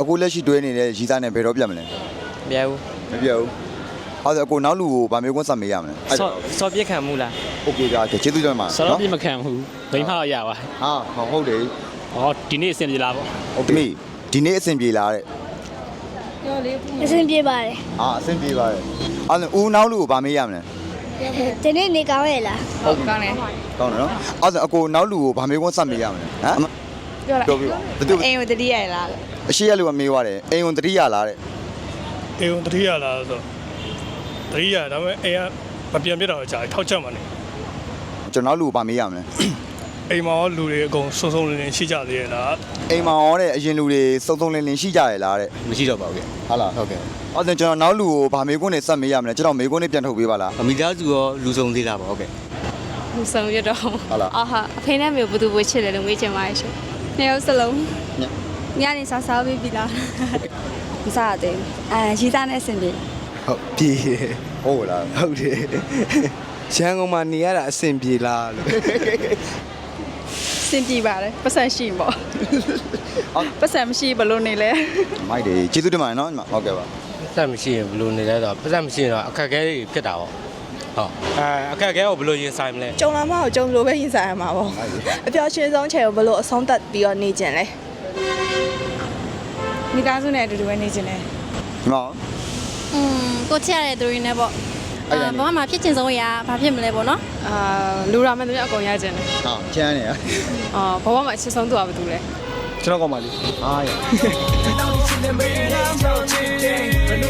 အခုလက်ရှိတွဲနေတဲ့ရီသားနဲ့ဘယ်တော့ပြတ်မလဲ မရဘူး မပြတ်ဘူးအဲ့ဒါအကိုနောက်လူကိုဗာမေကွန်းစမေးရမလဲ စောစောပြစ်ခံမှုလား โอเคကြာကျေးဇူးတင်ပါ ဆောတော့ပြစ်မခံဘူးဘိန်းဖောက်ရပါ ဟာဟုတ်တယ် ဟောဒီနေ့အဆင်ပြေလားပေါ့ ဟုတ်တယ်ဒီနေ့အဆင်ပြေလားတဲ့ အဆင်ပြေပါတယ် ဟာအဆင်ပြေပါတယ်အဲ့ဒါဦးနောက်လူကိုဗာမေးရမလဲ ဒီနေ့နေကောင်းရဲ့လား ဟုတ်ကောင်းတယ် ကောင်းတယ်နော်အဲ့ဒါအကိုနောက်လူကိုဗာမေကွန်းစမေးရမလဲဟမ် ပြောလိုက်ပြောပြပါဘယ်သူအိမ်ကိုတတိယရလားလို့အရှိရလူကမေးသွားတယ်အိမ်ဝင်တတိယလားတဲ့အေုံတတိယလာဆိုတတိယဒါပေမဲ့အိမ်ကမပြန်ပြတော့ကြာထောက်ချက်မှနေကျွန်တော်နောက်လူကိုဗာမေးရမလဲအိမ်မှာရောလူတွေအကုန်စုံစုံလင်းလင်းရှိကြသေးရဲ့လားအိမ်မှာရောတဲ့အရင်လူတွေစုံစုံလင်လင်ရှိကြရလားတဲ့မရှိတော့ပါဘူးဟုတ်လားဟုတ်ကဲ့အဲ့ဒါကျွန်တော်နောက်လူကိုဗာမေကွန်းနဲ့စက်မေးရမလဲကျွန်တော်မေကွန်းနဲ့ပြန်ထုတ်ပေးပါလားအမိသားစုရောလူစုံသေးတာပါဟုတ်ကဲ့လူဆောင်ရတော့ဟုတ်လားအာဟာအဖေနဲ့မေဘယ်သူဘချစ်တယ်လို့မေးချင်ပါရဲ့ရှင် နှစ်ယောက်စလုံးညနေစားစားပြီးပြီလားမစားသေးဘူးအဲရီသားနဲ့အဆင်ပြေဟုတ်ပြေတယ်ဟုတ်လားဟုတ်တယ်ရန်ကုန်မှာနေရတာအဆင်ပြေလားလို့အဆင်ပြေပါတယ်ပတ်စံရှိပေါ့ပတ်စံမရှိဘလို့နေလဲမိုက်တယ်ကျေးဇူးတင်ပါတယ်နော်ညီမဟုတ်ကဲ့ပါပတ်သက်မရှိရင်ဘယ်လိုနေလဲဆိုတော့ပတ်သက်မရှိရင်တော့အခက်အခဲတွေဖြစ်တာပေါ့ ဟုတ်အဲအခက်အခဲကိုဘယ်လိုရင်ဆိုင်မလဲကြုံလာမှကိုကြုံလို့ပဲရင်ဆိုင်ရမှာပေါ့အပျော်ရွှင်ဆုံးချေကိုဘလို့အဆုံးသတ်ပြီးတော့နေကျင်လဲမိသားစုနဲ့အတူတူပဲနေကျင်တယ်ညီမရောอืมကိုချစ်ရတဲ့သူတွေနဲ့ပေါ့အဲ့ဒါ အာနဲ့ဘာမှဖြစ်ချင်ဆုံးရာဘာဖြစ်မလဲပေါ့နော်အာလူရာမင်းတို့အကုန်ရကျင်တယ်ဟာချမ်းနေရအာဘဝမှာအချစ်ဆုံးသူကဘာတူလဲကျွန်တော်ကောင်းပါလေဟာရအချိန်ကြီးချစ်နေမင်းရဲ့ဒီတောင်ချစ်တယ်ဘသူ့ကို